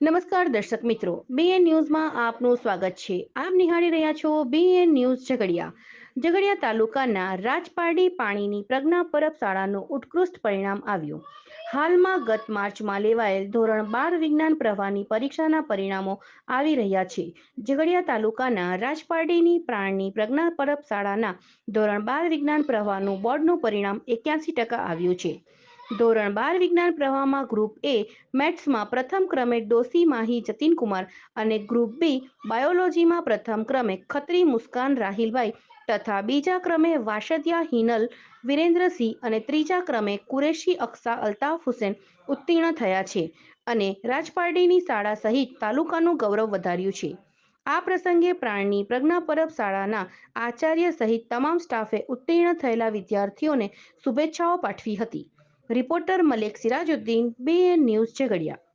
નમસ્કાર દર્શક મિત્રો બીએન ન્યૂઝમાં આપનું સ્વાગત છે. આપ નિહાળી રહ્યા છો બીએન ન્યૂઝ ઝઘડિયા. ઝઘડિયા તાલુકાના રાજપારડી પાણીની પ્રજ્ઞા પરબ શાળાનું ઉત્કૃષ્ટ પરિણામ આવ્યું. હાલમાં ગત માર્ચમાં લેવાયેલ ધોરણ બાર વિજ્ઞાન પ્રવાહની પરીક્ષાના પરિણામો આવી રહ્યા છે. ઝઘડિયા તાલુકાના રાજપારડીની પ્રાણની પ્રજ્ઞા પરબ શાળાના ધોરણ બાર વિજ્ઞાન પ્રવાહનું બોર્ડનું પરિણામ એક્યાસી ટકા આવ્યું છે. ધોરણ બાર વિજ્ઞાન પ્રવાહમાં ગ્રુપ એ મેથ્સમાં પ્રથમ ક્રમે ડોસી માહી જતીનકુમાર અને ગ્રુપ બી બાયોલોજીમાં પ્રથમ ક્રમે ખત્રી મુસ્કાન રાહિલભાઈ તથા બીજા ક્રમે વાસદિયા હિનલ, વિરેન્દ્રસિંહ અને ત્રીજા ક્રમે કુરેશી અક્ષા અલ્તાફ હુસેન ઉત્તીર્ણ થયા છે અને રાજપારડીની શાળા સહિત તાલુકાનું ગૌરવ વધાર્યું છે. આ પ્રસંગે પ્રાણની પ્રજ્ઞા પરબ શાળાના આચાર્ય સહિત તમામ સ્ટાફે ઉત્તીર્ણ થયેલા વિદ્યાર્થીઓને શુભેચ્છાઓ પાઠવી હતી. Reporter Malek Sirajuddin BN news Jhagadia